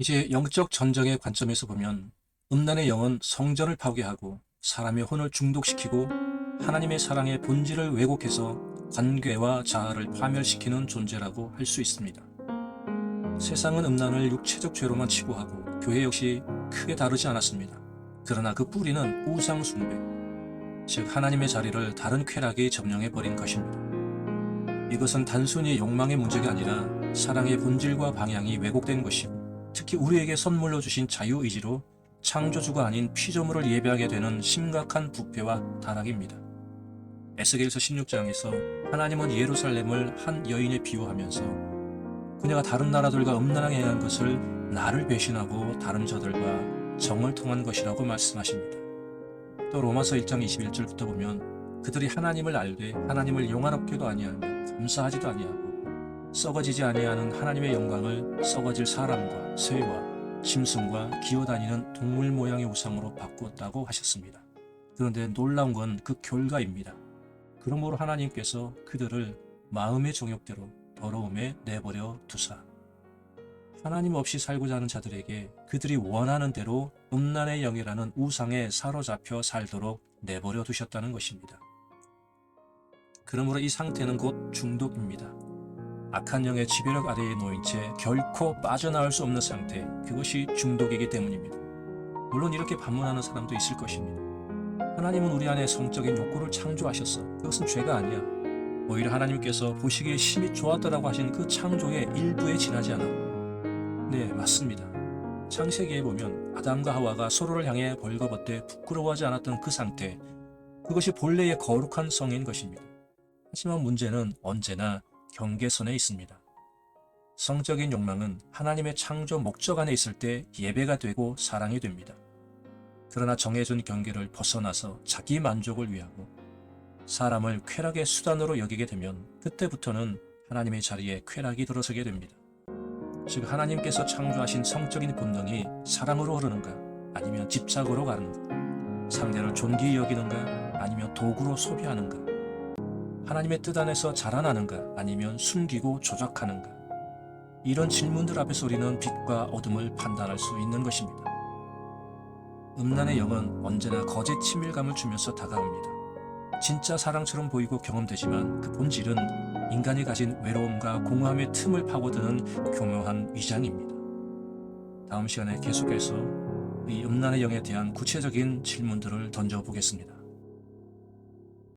이제 영적 전쟁의 관점에서 보면 음란의 영은 성전을 파괴하고 사람의 혼을 중독시키고 하나님의 사랑의 본질을 왜곡해서 관계와 자아를 파멸시키는 존재라고 할 수 있습니다. 세상은 음란을 육체적 죄로만 치부하고 교회 역시 크게 다르지 않았습니다. 그러나 그 뿌리는 우상 숭배, 즉 하나님의 자리를 다른 쾌락이 점령해 버린 것입니다. 이것은 단순히 욕망의 문제가 아니라 사랑의 본질과 방향이 왜곡된 것이고 특히 우리에게 선물로 주신 자유의지로 창조주가 아닌 피조물을 예배하게 되는 심각한 부패와 타락입니다. 에스겔서 16장에서 하나님은 예루살렘을 한 여인에 비유하면서 그녀가 다른 나라들과 음란하게 행한 것을 나를 배신하고 다른 저들과 정을 통한 것이라고 말씀하십니다. 또 로마서 1장 21절부터 보면 그들이 하나님을 알되 하나님을 용화롭게도 아니하며 감사하지도 아니하고 썩어지지 아니하는 하나님의 영광을 썩어질 사람과 새와 짐승과 기어다니는 동물 모양의 우상으로 바꾸었다고 하셨습니다. 그런데 놀라운 건 그 결과입니다. 그러므로 하나님께서 그들을 마음의 정욕대로 더러움에 내버려 두사 하나님 없이 살고자 하는 자들에게 그들이 원하는 대로 음란의 영이라는 우상에 사로잡혀 살도록 내버려 두셨다는 것입니다. 그러므로 이 상태는 곧 중독입니다. 악한 영의 지배력 아래에 놓인 채 결코 빠져나올 수 없는 상태, 그것이 중독이기 때문입니다. 물론 이렇게 반문하는 사람도 있을 것입니다. 하나님은 우리 안에 성적인 욕구를 창조하셨어. 그것은 죄가 아니야. 오히려 하나님께서 보시기에 심히 좋았더라고 하신 그 창조의 일부에 지나지 않아. 네, 맞습니다. 창세기에 보면 아담과 하와가 서로를 향해 벌거벗되 부끄러워하지 않았던 그 상태, 그것이 본래의 거룩한 성인 것입니다. 하지만 문제는 언제나 경계선에 있습니다. 성적인 욕망은 하나님의 창조 목적 안에 있을 때 예배가 되고 사랑이 됩니다. 그러나 정해진 경계를 벗어나서 자기 만족을 위하고 사람을 쾌락의 수단으로 여기게 되면 그때부터는 하나님의 자리에 쾌락이 들어서게 됩니다. 즉 하나님께서 창조하신 성적인 본능이 사랑으로 흐르는가 아니면 집착으로 가는가 상대를 존귀히 여기는가 아니면 도구로 소비하는가 하나님의 뜻 안에서 자라나는가 아니면 숨기고 조작하는가 이런 질문들 앞에서 우리는 빛과 어둠을 판단할 수 있는 것입니다. 음란의 영은 언제나 거짓 친밀감을 주면서 다가옵니다. 진짜 사랑처럼 보이고 경험되지만 그 본질은 인간이 가진 외로움과 공허함의 틈을 파고드는 교묘한 위장입니다. 다음 시간에 계속해서 이 음란의 영에 대한 구체적인 질문들을 던져보겠습니다.